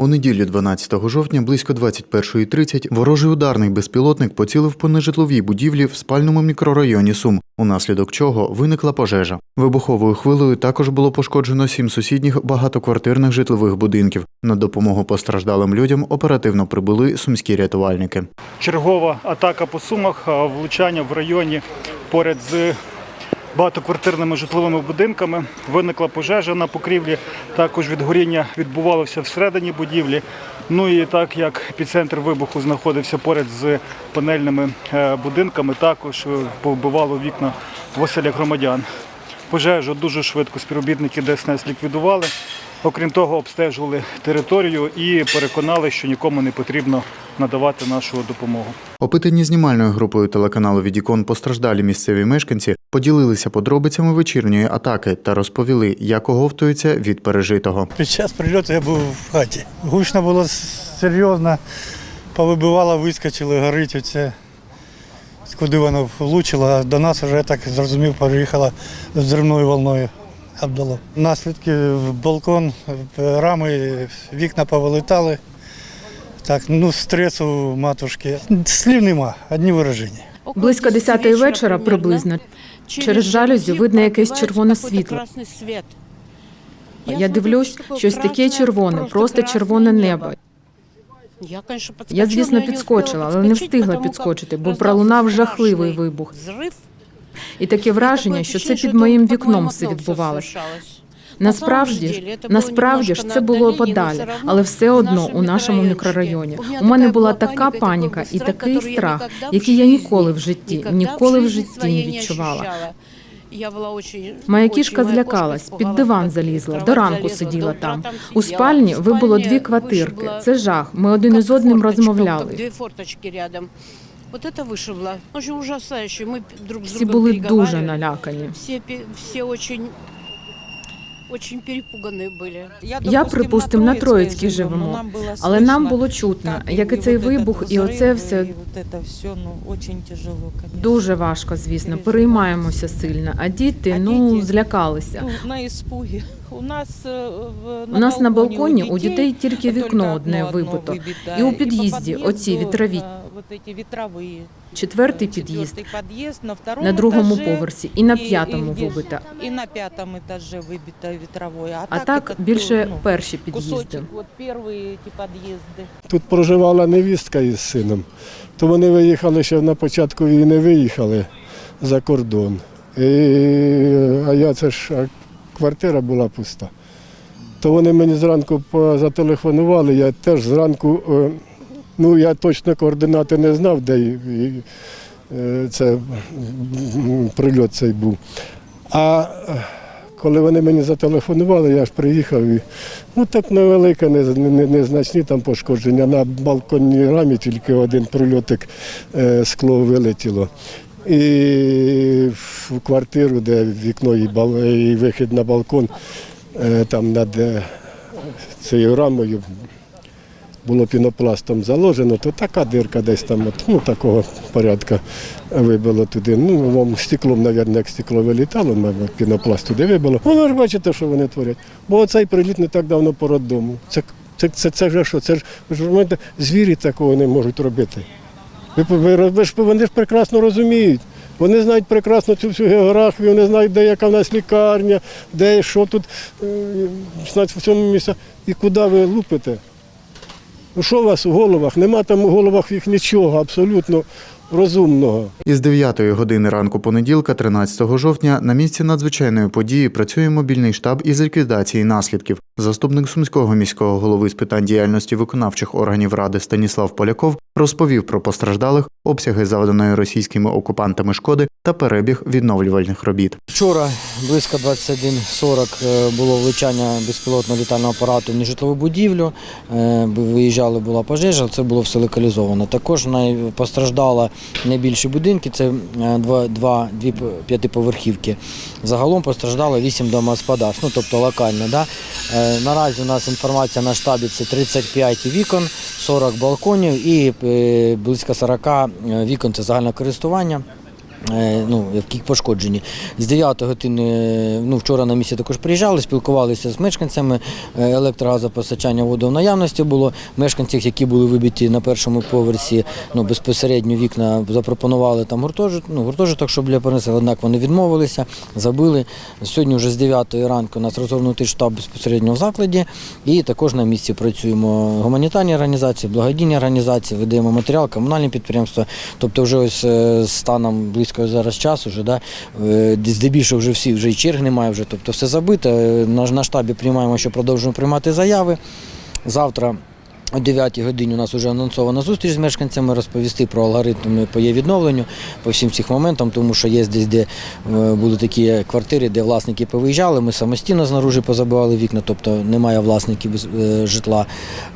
У неділю 12 жовтня близько 21.30 ворожий ударний безпілотник поцілив по нежитловій будівлі в спальному мікрорайоні Сум, унаслідок чого виникла пожежа. Вибуховою хвилею також було пошкоджено сім сусідніх багатоквартирних житлових будинків. На допомогу постраждалим людям оперативно прибули сумські рятувальники. Чергова атака по сумах, влучання в районі поряд з багатоквартирними житловими будинками. Виникла пожежа на покрівлі. Також відгоріння відбувалося всередині будівлі. Ну і так як епіцентр вибуху знаходився поряд з панельними е, будинками, також е, повбивало вікна в оселях громадян. Пожежу дуже швидко співробітники ДСНС ліквідували. Окрім того, обстежували територію і переконали, що нікому не потрібно надавати нашу допомогу. Опитані знімальною групою телеканалу Відікон постраждалі місцеві мешканці поділилися подробицями вечірньої атаки та розповіли, як оговтуються від пережитого. Під час прильоту я був в хаті. Гучно було серйозно, повибивало, вискочили, горить оце. Куди воно влучило, а до нас вже я так зрозумів, переїхало взривною волною. Обдало. Наслідки в балкон, рами, вікна повилітали. Так, ну, стресу матушки. Слів нема, одні вираження. Близько 10-ї вечора приблизно через жалюзі видно якесь червоне світло. Я дивлюсь, щось таке червоне, просто червоне небо. Я, звісно, підскочила, але не встигла підскочити, бо пролунав жахливий вибух. І таке враження, що це під моїм вікном все відбувалося. Насправді насправді ж це було подалі, але все одно у нашому мікрорайоні. У мене була така паніка і такий страх, який я ніколи в житті, ніколи в житті не відчувала. Моя кішка злякалась, під диван залізла, до ранку сиділа там. У спальні вибуло дві квартирки. Це жах. Ми один із одним розмовляли. Форточки рядом. Вот это вышибло. Очень ужасающе. Мы друг с Всі другом були дуже переговаривали. налякані. Все, пе- все очень, очень перепуганные были. Я, припустимо, на Троїцькій живемо, але нам було чутно, як і цей вибух, і оце все дуже важко, звісно. Переймаємося сильно. А діти ну злякалися. на іспугі. У нас, е, в, У нас на балконі у дітей тільки вікно одне вибито. І у під'їзді оці вітрові. вітрові. Четвертий під'їзд під'їзд на, другому поверсі і на п'ятому вибита. І на п'ятому етажі вибито вітрове. А так это, більше ну, перші під'їзди. Кусочок, перші під'їзди. Тут проживала невістка із сином, то вони виїхали ще на початку війни, виїхали за кордон. І, а я це ж а квартира була пуста. То вони мені зранку по- зателефонували, я теж зранку, е, ну я точно координати не знав, де е, це прильот цей був. А коли вони мені зателефонували, я ж приїхав і ну так невелике, не- не- незначні там пошкодження. На балконній рамі тільки один прильотик е, скло вилетіло. І в квартиру, де вікно і, вихід на балкон, е, там над цією рамою було пінопластом заложено, то така дирка десь там, от, ну такого порядка вибило туди. Ну, вам стеклом, мабуть, як стекло вилітало, мабуть, пінопласт туди вибило. Ну, ви ж бачите, що вони творять. Бо оцей приліт не так давно по роддому. Це, це, це, це вже що? Це ж ви ж розумієте, звірі такого не можуть робити. Ви, ви, ви ж вони ж прекрасно розуміють. Вони знають прекрасно цю всю географію, вони знають, де яка в нас лікарня, де що тут е, в цьому місці. І куди ви лупите? Ну що у вас у головах? Нема там у головах їх нічого абсолютно розумного. Із 9 години ранку понеділка, 13 жовтня, на місці надзвичайної події працює мобільний штаб із ліквідації наслідків. Заступник сумського міського голови з питань діяльності виконавчих органів ради Станіслав Поляков розповів про постраждалих, обсяги завданої російськими окупантами шкоди та перебіг відновлювальних робіт. Вчора близько 21.40 е, було влучання безпілотного літального апарату в нежитлову будівлю. Е, Виїжджали, була пожежа, це було все локалізовано. Також постраждало найбільші будинки, це е, два, два, дві п'ятиповерхівки. Загалом постраждало 8 домогосподарств, ну тобто локально. Да? Е, Наразі у нас інформація на штабі це 35 вікон, 40 балконів і е, близько 40 вікон це загальне користування. Е, Ну, які пошкоджені. З 9 години, ну вчора на місці також приїжджали, спілкувалися з мешканцями. Е, Електрогазопостачання воду в наявності було. Мешканців, які були вибиті на першому поверсі, ну безпосередньо вікна запропонували там гуртожиток, ну, гуртожиток, щоб для перенесли, однак вони відмовилися, забили. Сьогодні вже з 9 ранку у нас розгорнутий штаб безпосередньо в закладі, і також на місці працюємо гуманітарні організації, благодійні організації, видаємо матеріал, комунальні підприємства. Тобто, вже ось е, станом близько зараз часу, вже да, е, здебільшого вже всі вже і черг немає, вже тобто все забито. Е, На, на штабі приймаємо, що продовжуємо приймати заяви. Завтра. О 9 годині у нас вже анонсована зустріч з мешканцями, розповісти про алгоритми по є відновленню, по всім цих моментам, тому що є десь, де е, були такі квартири, де власники повиїжджали, ми самостійно знаружи позабивали вікна, тобто немає власників е, житла.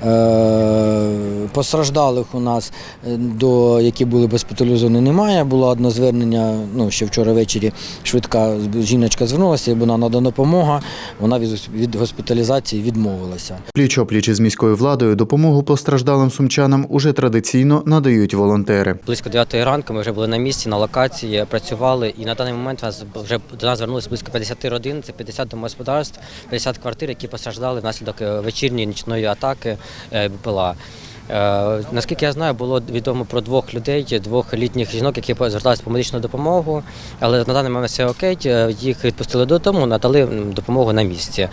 Е, Постраждалих у нас, до, які були госпіталізовані, немає. Було одне звернення, ну, ще вчора ввечері швидка жіночка звернулася, вона надана допомога, вона від, госпіталізації відмовилася. Пліч-опліч із міською владою допомогу постраждалим сумчанам уже традиційно надають волонтери. Близько 9 ранку ми вже були на місці, на локації, працювали, і на даний момент нас вже до нас звернулися близько 50 родин, це 50 домогосподарств, 50 квартир, які постраждали внаслідок е, вечірньої нічної атаки е, БПЛА. Е, Наскільки я знаю, було відомо про двох людей, двох літніх жінок, які зверталися по медичну допомогу, але на даний момент все окей. Їх відпустили додому, надали допомогу на місці.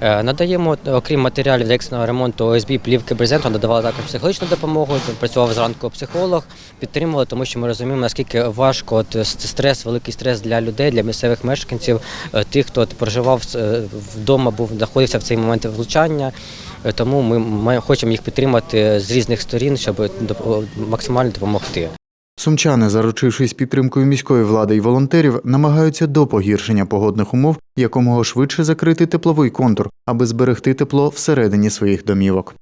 Е, Надаємо, окрім матеріалів для екстреного ремонту ОСБ, плівки, брезенту, надавали також психологічну допомогу. Працював зранку психолог, підтримували, тому що ми розуміємо, наскільки важко от, стрес, великий стрес для людей, для місцевих мешканців, е, тих, хто проживав е, вдома, був знаходився в цей момент влучання. Е, Тому ми, хочемо їх підтримати з різних сторін, щоб максимально допомогти. Сумчани, заручившись підтримкою міської влади і волонтерів, намагаються до погіршення погодних умов якомога швидше закрити тепловий контур, аби зберегти тепло всередині своїх домівок.